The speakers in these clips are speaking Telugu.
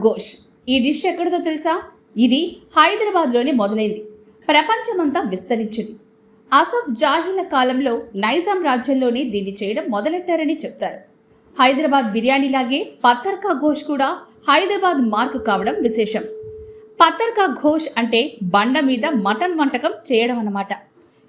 ఘోష్. ఈ డిష్ ఎక్కడిదో తెలుసా? ఇది హైదరాబాద్లోనే మొదలైంది. ప్రపంచమంతా విస్తరించింది. అసఫ్ జాహీల కాలంలో నైజాం రాజ్యంలోనే దీన్ని చేయడం మొదలెట్టారని చెప్తారు. హైదరాబాద్ బిర్యానీలాగే పత్తర్కా ఘోష్ కూడా హైదరాబాద్ మార్కు కావడం విశేషం. పత్తర్కా ఘోష్ అంటే బండ మీద మటన్ వంటకం చేయడం అన్నమాట.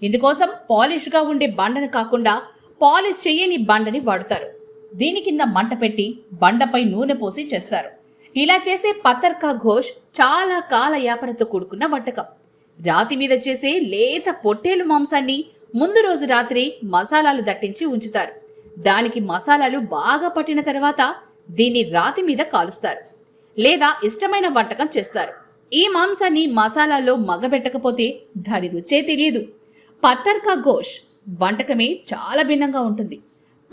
ఇందుకోసం పాలిష్గా ఉండే బండను కాకుండా పాలిష్ చేయని బండని వాడతారు. దీని కింద మంట పెట్టి బండపై నూనె పోసి చేస్తారు. ఇలా చేసే పతర్కా ఘోష్ చాలా కాల యాపనతో కూడుకున్న వంటకం. రాతి మీద చేసే లేత పొట్టేలు మాంసాన్ని ముందు రోజు రాత్రి మసాలాలు దట్టించి ఉంచుతారు. దానికి మసాలాలు బాగా పట్టిన తర్వాత దీన్ని రాతి మీద కాలుస్తారు. లేదా ఇష్టమైన వంటకం చేస్తారు. ఈ మాంసాన్ని మసాలాలో మగబెట్టకపోతే దాని రుచే తెలియదు. పత్తర్కా ఘోష్ వంటకమే చాలా భిన్నంగా ఉంటుంది.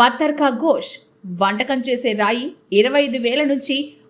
పత్తర్కా ఘోష్ వంటకం చేసే రాయి ఇరవై ఐదు వేల నుంచి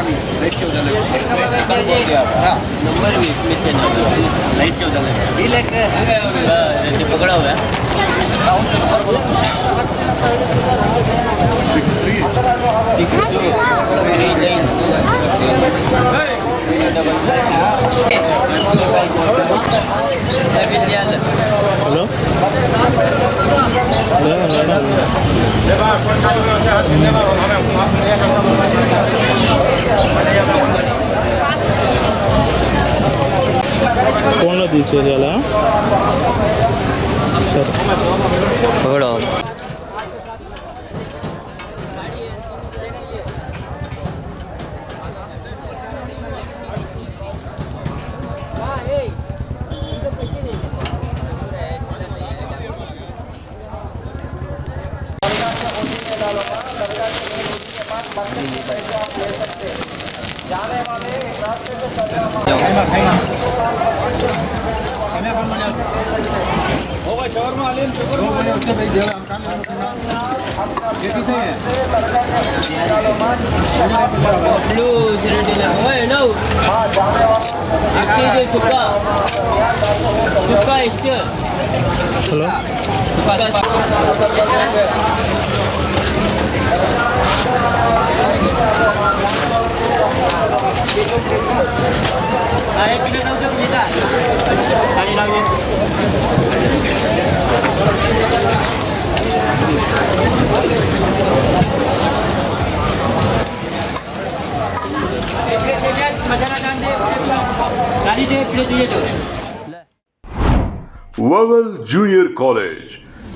मिला नहीं है लाइट क्यों जले चिकन बोल दिया हां नंबर भी इसमें से नहीं लाइट क्यों जले ये लेके है पकड़ा हुआ है डाउन से नंबर बोलो 63 హలో कोणला दिसतो त्याला थोडं Thank you. Halo. Suka Vowel Junior College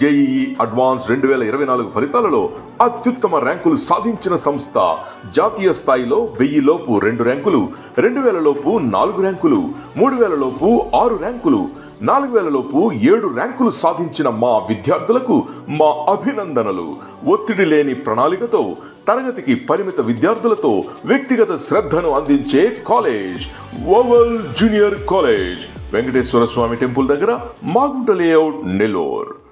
JEE advance రెండు వేల ఇరవై నాలుగు ఫలితాలలో అత్యుత్తమ ర్యాంకులు సాధించిన సంస్థ. జాతీయ స్థాయిలో వెయ్యి లోపు రెండు ర్యాంకులు రెండు వేల లోపు నాలుగు ర్యాంకులు మూడు వేల లోపు ఆరు ర్యాంకులు నాలుగు వేల లోపు ఏడు ర్యాంకులు సాధించిన మా విద్యార్థులకు మా అభినందనలు. ఒత్తిడి లేని ప్రణాళికతో తరగతికి పరిమిత విద్యార్థులతో వ్యక్తిగత శ్రద్ధను అందించే college oval junior college. Venkateswara Swamy temple దగ్గర మాగుంట లేఅవుట్ నెల్లూరు.